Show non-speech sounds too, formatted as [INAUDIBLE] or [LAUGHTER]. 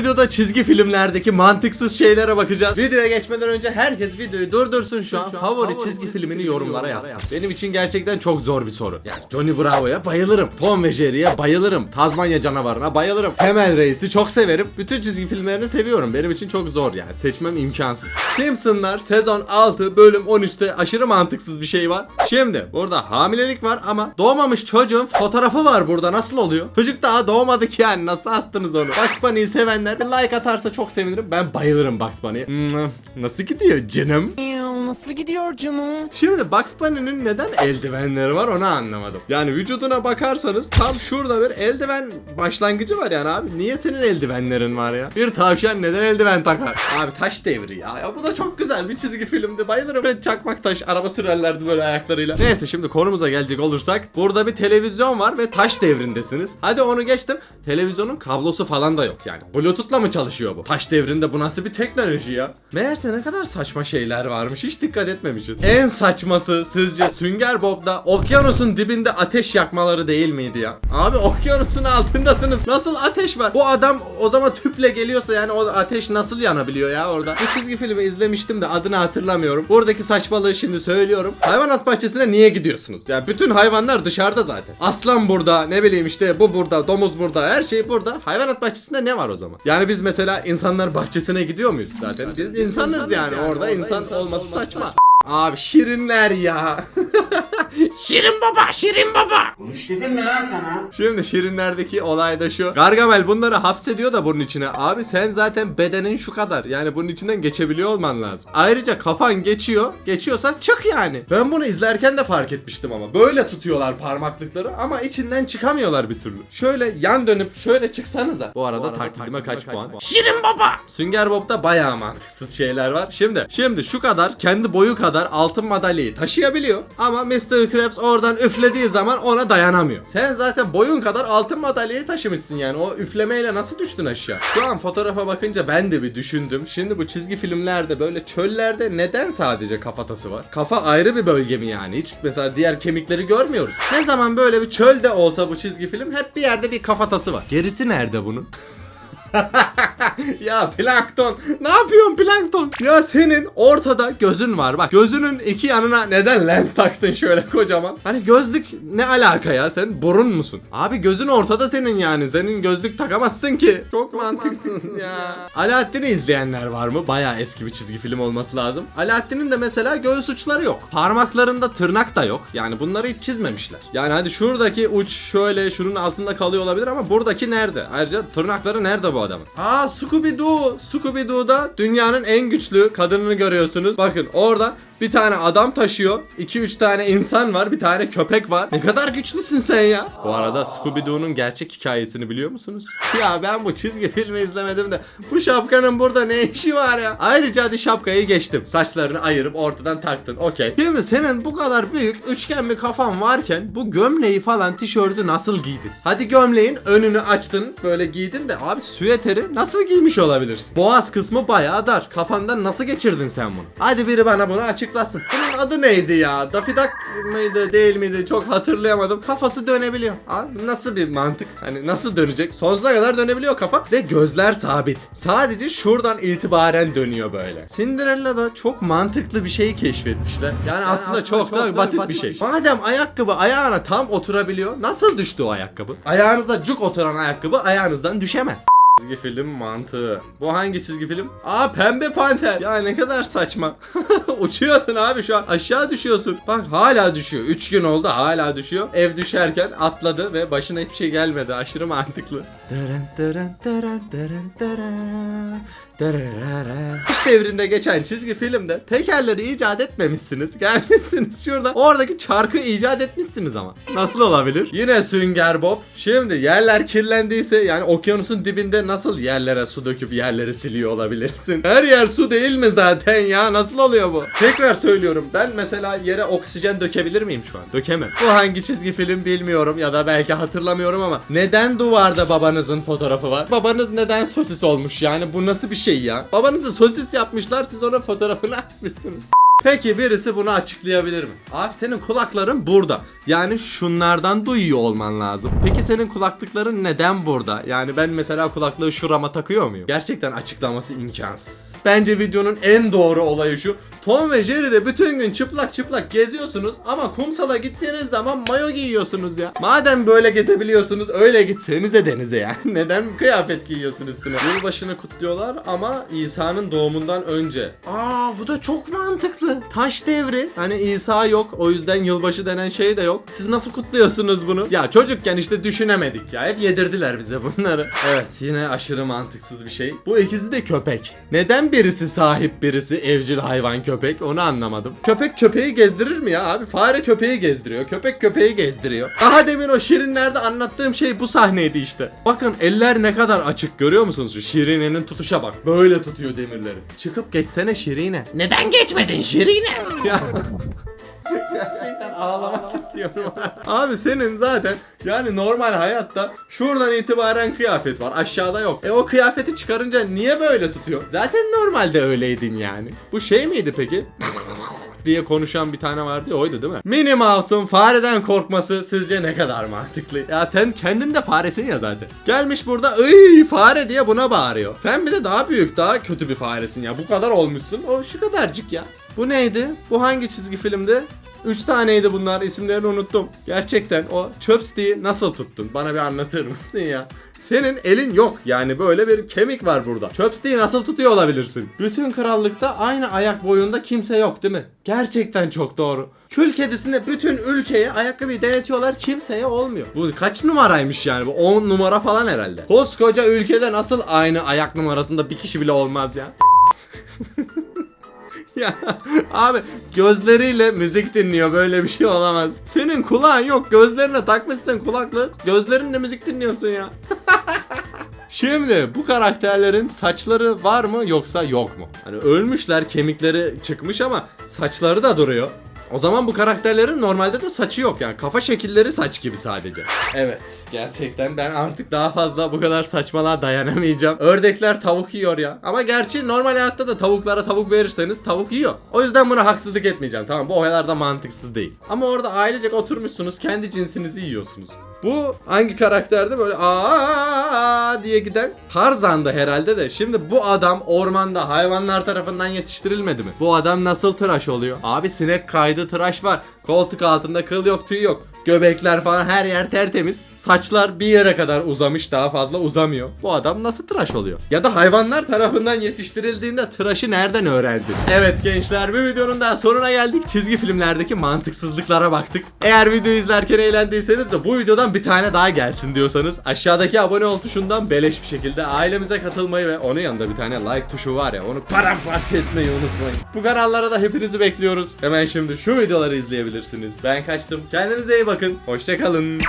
videoda çizgi filmlerdeki mantıksız şeylere bakacağız. Videoya geçmeden önce herkes videoyu durdursun şu an. Favori çizgi filmini yorumlara yazsın. Benim için gerçekten çok zor bir soru. Yani Johnny Bravo'ya bayılırım. Tom ve Jerry'ye bayılırım. Tazmanya canavarına bayılırım. Temel Reis'i çok severim. Bütün çizgi filmlerini seviyorum. Benim için çok zor yani. Seçmem imkansız. Simpsonlar sezon 6 bölüm 13'te aşırı mantıksız bir şey var. Şimdi burada hamilelik var ama doğmamış çocuğun fotoğrafı var burada. Nasıl oluyor? Çocuk daha doğmadı ki yani. Nasıl astınız onu? Bugs Bunny'yi sevenler bir like atarsa çok sevinirim. Ben bayılırım Bugs Bunny'ye. Nasıl gidiyor canım? Nasıl gidiyor canım? Şimdi Bugs Bunny'nin neden eldivenleri var onu anlamadım. Yani vücuduna bakarsanız tam şurada bir eldiven başlangıcı var yani abi. Niye senin eldivenlerin var ya? Bir tavşan neden eldiven takar? Abi taş devri ya. ya bu da çok güzel bir çizgi filmdi. Bayılırım. Böyle çakmak taş araba sürerlerdi böyle ayaklarıyla. Neyse şimdi konumuza gelecek olursak. Burada bir televizyon var ve taş devrindesiniz. Hadi onu geçtim. Televizyonun kablosu falan da yok yani. Bluetooth'la mı çalışıyor bu? Taş devrinde bu nasıl bir teknoloji ya? Meğerse ne kadar saçma şeyler varmış. Hiç dikkat etmemişiz. En saçması sizce Sünger Bob'da okyanusun dibinde ateş yakmaları değil miydi ya? Abi okyanusun altındasınız. Nasıl ateş var? Bu adam o zaman tüple geliyorsa yani o ateş nasıl yanabiliyor ya orada? Bu çizgi filmi izlemiştim de adını hatırlamıyorum. Buradaki saçmalığı şimdi söylüyorum. Hayvanat bahçesine niye gidiyorsunuz? Ya bütün hayvanlar dışarıda zaten. Aslan burada, ne bileyim işte bu burada, domuz burada, her şey burada. Hayvanat bahçesinde ne var o zaman? Yani biz mesela insanlar bahçesine gidiyor muyuz zaten? Biz insanız yani orada insan olması saçma. Abi şirinler ya. [LAUGHS] [LAUGHS] Şirin baba, Şirin baba. Konuş dedim mi lan sana? Şimdi Şirinler'deki olay da şu. Gargamel bunları hapsediyor da bunun içine. Abi sen zaten bedenin şu kadar. Yani bunun içinden geçebiliyor olman lazım. Ayrıca kafan geçiyor. Geçiyorsan çık yani. Ben bunu izlerken de fark etmiştim ama. Böyle tutuyorlar parmaklıkları ama içinden çıkamıyorlar bir türlü. Şöyle yan dönüp şöyle çıksanıza. Bu arada, taklidime kaç puan? Şirin baba. Sünger Bob'da bayağı mantıksız şeyler var. Şimdi, şimdi şu kadar kendi boyu kadar altın madalyayı taşıyabiliyor ama Mr. Krabs oradan üflediği zaman ona dayanamıyor. Sen zaten boyun kadar altın madalyayı taşımışsın yani. O üflemeyle nasıl düştün aşağı? Şu an fotoğrafa bakınca ben de bir düşündüm. Şimdi bu çizgi filmlerde böyle çöllerde neden sadece kafatası var? Kafa ayrı bir bölge mi yani? Hiç mesela diğer kemikleri görmüyoruz. Ne zaman böyle bir çölde olsa bu çizgi film hep bir yerde bir kafatası var. Gerisi nerede bunun? [LAUGHS] [LAUGHS] ya plankton ne yapıyorsun plankton? Ya senin ortada gözün var bak gözünün iki yanına neden lens taktın şöyle kocaman? Hani gözlük ne alaka ya sen burun musun? Abi gözün ortada senin yani senin gözlük takamazsın ki. Çok, mantıksız ya. Alaaddin'i izleyenler var mı? Baya eski bir çizgi film olması lazım. Alaaddin'in de mesela göğüs uçları yok. Parmaklarında tırnak da yok. Yani bunları hiç çizmemişler. Yani hadi şuradaki uç şöyle şunun altında kalıyor olabilir ama buradaki nerede? Ayrıca tırnakları nerede bu adamın? Aa Scooby-Doo. Scooby-Doo'da dünyanın en güçlü kadınını görüyorsunuz. Bakın orada bir tane adam taşıyor. 2-3 tane insan var. Bir tane köpek var. Ne kadar güçlüsün sen ya. Bu arada Scooby-Doo'nun gerçek hikayesini biliyor musunuz? Ya ben bu çizgi filmi izlemedim de bu şapkanın burada ne işi var ya? Ayrıca hadi şapkayı geçtim. Saçlarını ayırıp ortadan taktın. Okey. Şimdi senin bu kadar büyük üçgen bir kafan varken bu gömleği falan tişörtü nasıl giydin? Hadi gömleğin önünü açtın böyle giydin de abi süveteri nasıl giymiş olabilirsin? Boğaz kısmı bayağı dar. Kafandan nasıl geçirdin sen bunu? Hadi biri bana bunu açıklasın. Bunun adı neydi ya? Daffy Duck mıydı değil miydi? Çok hatırlayamadım. Kafası dönebiliyor. Abi nasıl bir mantık? Hani nasıl dönecek? Sonsuza kadar dönebiliyor kafa ve gözler sabit. Sadece şuradan itibaren dönüyor böyle. Cinderella'da çok mantıklı bir şeyi keşfetmişler. Yani, aslında, çok, da basit, bir şey. Madem ayakkabı ayağına tam oturabiliyor, nasıl düştü o ayakkabı? Ayağınıza cuk oturan ayakkabı ayağınızdan düşemez. Çizgi film mantığı. Bu hangi çizgi film? Aa pembe panter. Ya ne kadar saçma. [LAUGHS] Uçuyorsun abi şu an. Aşağı düşüyorsun. Bak hala düşüyor. 3 gün oldu hala düşüyor. Ev düşerken atladı ve başına hiçbir şey gelmedi. Aşırı mantıklı. Kış devrinde geçen çizgi filmde tekerleri icat etmemişsiniz. Gelmişsiniz şurada. Oradaki çarkı icat etmişsiniz ama. Nasıl olabilir? Yine Sünger Bob. Şimdi yerler kirlendiyse yani okyanusun dibinde nasıl yerlere su döküp yerleri siliyor olabilirsin? Her yer su değil mi zaten ya? Nasıl oluyor bu? Tekrar söylüyorum. Ben mesela yere oksijen dökebilir miyim şu an? Dökemem. Bu hangi çizgi film bilmiyorum ya da belki hatırlamıyorum ama neden duvarda babanızın fotoğrafı var? Babanız neden sosis olmuş yani? Bu nasıl bir şey ya? Babanızı sosis yapmışlar siz ona fotoğrafını asmışsınız. Peki birisi bunu açıklayabilir mi? Abi senin kulakların burada. Yani şunlardan duyuyor olman lazım. Peki senin kulaklıkların neden burada? Yani ben mesela kulaklığı şurama takıyor muyum? Gerçekten açıklaması imkansız. Bence videonun en doğru olayı şu. Tom ve Jerry'de bütün gün çıplak çıplak geziyorsunuz ama kumsala gittiğiniz zaman mayo giyiyorsunuz ya. Madem böyle gezebiliyorsunuz öyle gitsenize denize yani. [LAUGHS] Neden kıyafet giyiyorsun üstüne? Yılbaşını kutluyorlar ama İsa'nın doğumundan önce. Aa bu da çok mantıklı. Taş devri. Hani İsa yok o yüzden yılbaşı denen şey de yok. Siz nasıl kutluyorsunuz bunu? Ya çocukken işte düşünemedik ya. Hep yedirdiler bize bunları. Evet yine aşırı mantıksız bir şey. Bu ikisi de köpek. Neden birisi sahip birisi evcil hayvan köpek onu anlamadım. Köpek köpeği gezdirir mi ya abi? Fare köpeği gezdiriyor. Köpek köpeği gezdiriyor. Daha demin o şirinlerde anlattığım şey bu sahneydi işte. Bakın eller ne kadar açık görüyor musunuz? Şu şirinenin tutuşa bak. Böyle tutuyor demirleri. Çıkıp geçsene şirine. Neden geçmedin Şirine? [LAUGHS] Ya Gerçekten ağlamak istiyorum. [LAUGHS] Abi senin zaten yani normal hayatta şuradan itibaren kıyafet var. Aşağıda yok. E o kıyafeti çıkarınca niye böyle tutuyor? Zaten normalde öyleydin yani. Bu şey miydi peki? [LAUGHS] diye konuşan bir tane vardı ya oydu değil mi? Minnie Mouse'un fareden korkması sizce ne kadar mantıklı? Ya sen kendin de faresin ya zaten. Gelmiş burada ıy fare diye buna bağırıyor. Sen bir de daha büyük daha kötü bir faresin ya. Bu kadar olmuşsun. O şu kadarcık ya. Bu neydi? Bu hangi çizgi filmdi? Üç taneydi bunlar isimlerini unuttum. Gerçekten o Chopstick'i nasıl tuttun? Bana bir anlatır mısın ya? Senin elin yok yani böyle bir kemik var burada. Chopstick'i nasıl tutuyor olabilirsin? Bütün krallıkta aynı ayak boyunda kimse yok değil mi? Gerçekten çok doğru. Kül kedisinde bütün ülkeye ayakkabıyı denetiyorlar kimseye olmuyor. Bu kaç numaraymış yani bu 10 numara falan herhalde. Koskoca ülkede nasıl aynı ayak numarasında bir kişi bile olmaz ya? [LAUGHS] Ya abi gözleriyle müzik dinliyor böyle bir şey olamaz. Senin kulağın yok gözlerine takmışsın kulaklık gözlerinle müzik dinliyorsun ya. [LAUGHS] Şimdi bu karakterlerin saçları var mı yoksa yok mu? Hani ölmüşler kemikleri çıkmış ama saçları da duruyor. O zaman bu karakterlerin normalde de saçı yok yani kafa şekilleri saç gibi sadece. Evet gerçekten ben artık daha fazla bu kadar saçmalığa dayanamayacağım. Ördekler tavuk yiyor ya. Ama gerçi normal hayatta da tavuklara tavuk verirseniz tavuk yiyor. O yüzden buna haksızlık etmeyeceğim tamam bu olaylar da mantıksız değil. Ama orada ailecek oturmuşsunuz kendi cinsinizi yiyorsunuz. Bu hangi karakterde böyle aa diye giden Tarzan'da herhalde de. Şimdi bu adam ormanda hayvanlar tarafından yetiştirilmedi mi? Bu adam nasıl tıraş oluyor? Abi sinek kaydı tıraş var. Koltuk altında kıl yok tüy yok. Göbekler falan her yer tertemiz. Saçlar bir yere kadar uzamış daha fazla uzamıyor. Bu adam nasıl tıraş oluyor? Ya da hayvanlar tarafından yetiştirildiğinde tıraşı nereden öğrendin? Evet gençler bir videonun daha sonuna geldik. Çizgi filmlerdeki mantıksızlıklara baktık. Eğer video izlerken eğlendiyseniz ve bu videodan bir tane daha gelsin diyorsanız aşağıdaki abone ol tuşundan beleş bir şekilde ailemize katılmayı ve onun yanında bir tane like tuşu var ya onu paramparça etmeyi unutmayın. Bu kanallara da hepinizi bekliyoruz. Hemen şimdi şu videoları izleyebilirsiniz. Ben kaçtım. Kendinize iyi bakın. Hoşçakalın.